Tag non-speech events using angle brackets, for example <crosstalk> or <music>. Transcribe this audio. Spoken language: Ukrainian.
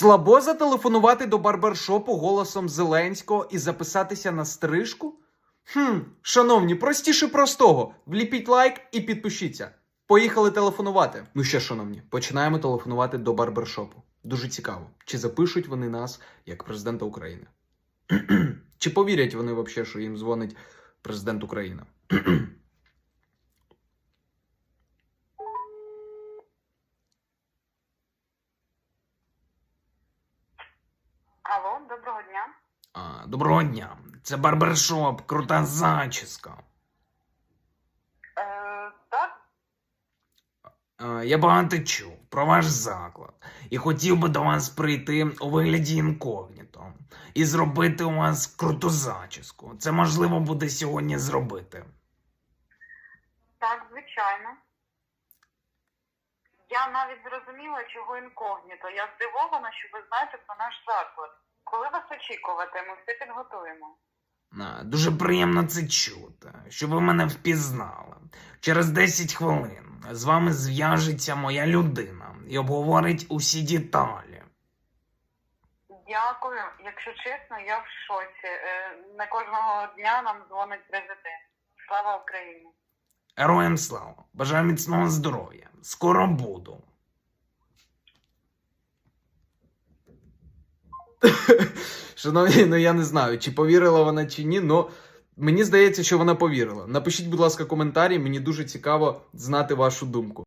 Слабо зателефонувати до барбершопу голосом Зеленського і записатися на стрижку? Хм, шановні, простіше простого. Вліпіть лайк і підпишіться. Поїхали телефонувати. Ну що, шановні, починаємо телефонувати до барбершопу. Дуже цікаво, чи запишуть вони нас як президента України? <clears throat> чи повірять вони взагалі, що їм дзвонить президент України? <clears throat> Алло, доброго дня. А, доброго дня. Це барбершоп, крута зачіска. Е, так, Е, Я багато чув про ваш заклад і хотів би до вас прийти у вигляді інкогніто і зробити у вас круту зачіску. Це можливо буде сьогодні зробити. так, звичайно. Я навіть зрозуміла, чого інкогніто. Я здивована, що ви знаєте про наш заклад. Коли вас очікувати, ми все підготуємо. А, Дуже приємно це чути, що ви мене впізнали. Через 10 хвилин з вами зв'яжеться моя людина і обговорить усі деталі. Дякую. Якщо чесно, я в шоці. Е, не кожного дня нам дзвонить президент. Слава Україні! Героям слава! Бажаю міцного здоров'я! Скоро буду. <laughs> Шановні, ну я не знаю, чи повірила вона чи ні, але мені здається, що вона повірила. Напишіть, будь ласка, коментарі, мені дуже цікаво знати вашу думку.